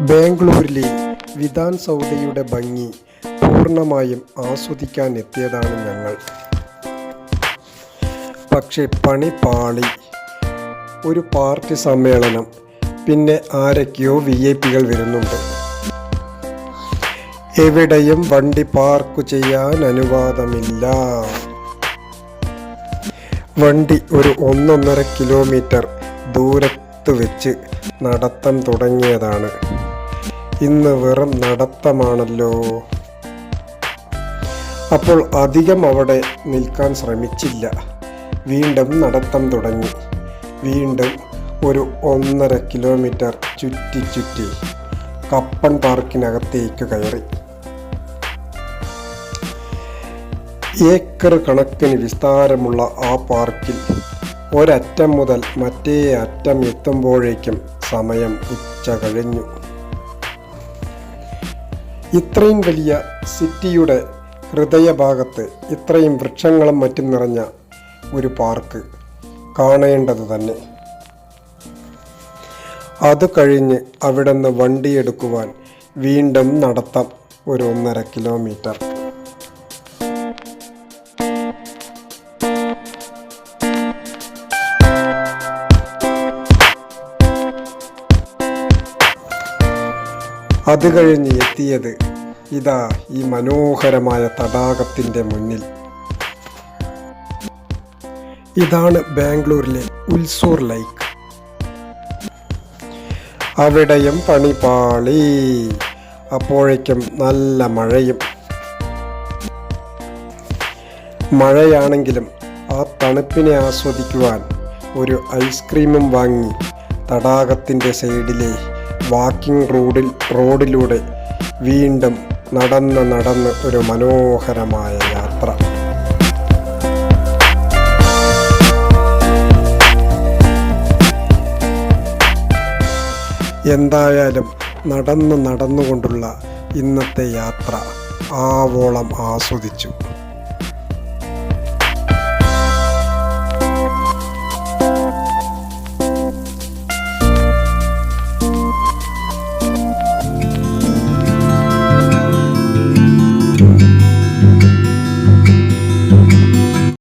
ബാംഗ്ലൂരിലെ വിധാൻ സൗദയുടെ ഭംഗി പൂർണമായും ആസ്വദിക്കാൻ എത്തിയതാണ് ഞങ്ങൾ. പക്ഷേ പണി പാളി. ഒരു പാർട്ടി സമ്മേളനം. പിന്നെ ആരൊക്കെയോ വി ഐ പികൾ വരുന്നുണ്ട്. എവിടെയും വണ്ടി പാർക്ക് ചെയ്യാൻ അനുവാദമില്ല. വണ്ടി ഒരു ഒന്നൊന്നര കിലോമീറ്റർ ദൂരത്ത് വെച്ച് നടത്തം തുടങ്ങിയതാണ്. ഇന്ന് വെറും നടത്തമാണല്ലോ. അപ്പോൾ അധികം അവിടെ നിൽക്കാൻ ശ്രമിച്ചില്ല. വീണ്ടും നടത്തം തുടങ്ങി. വീണ്ടും ഒരു ഒന്നര കിലോമീറ്റർ ചുറ്റി ചുറ്റി കപ്പൻ പാർക്കിനകത്തേക്ക് കയറി. ഏക്കർ കണക്കിന് വിസ്താരമുള്ള ആ പാർക്കിൽ ഒരറ്റം മുതൽ മറ്റേ അറ്റം എത്തുമ്പോഴേക്കും സമയം ഉച്ച കഴിഞ്ഞു. ഇത്രയും വലിയ സിറ്റിയുടെ ഹൃദയഭാഗത്ത് ഇത്രയും വൃക്ഷങ്ങളും മറ്റും നിറഞ്ഞ ഒരു പാർക്ക് കാണേണ്ടത് തന്നെ. അത് കഴിഞ്ഞ് അവിടെ നിന്ന് വണ്ടിയെടുക്കുവാൻ വീണ്ടും നടത്താം ഒരു ഒന്നര കിലോമീറ്റർ അത് കഴിഞ്ഞ് എത്തിയത് ഇതാ ഈ മനോഹരമായ തടാകത്തിന്റെ മുന്നിൽ. ഇതാണ് ബാംഗ്ലൂരിലെ ഉൽസൂർ ലൈക്ക്. അവിടെയും പണിപാളി. അപ്പോഴേക്കും നല്ല മഴയും. മഴയാണെങ്കിലും ആ തണുപ്പിനെ ആസ്വദിക്കുവാൻ ഒരു ഐസ്ക്രീമും വാങ്ങി തടാകത്തിന്റെ സൈഡിലെ വാക്കിംഗ് റോഡിൽ റോഡിലൂടെ വീണ്ടും നടന്ന് നടന്ന് ഒരു മനോഹരമായ യാത്ര. എന്തായാലും നടന്ന് നടന്നുകൊണ്ടുള്ള ഇന്നത്തെ യാത്ര ആവോളം ആസ്വദിച്ചു.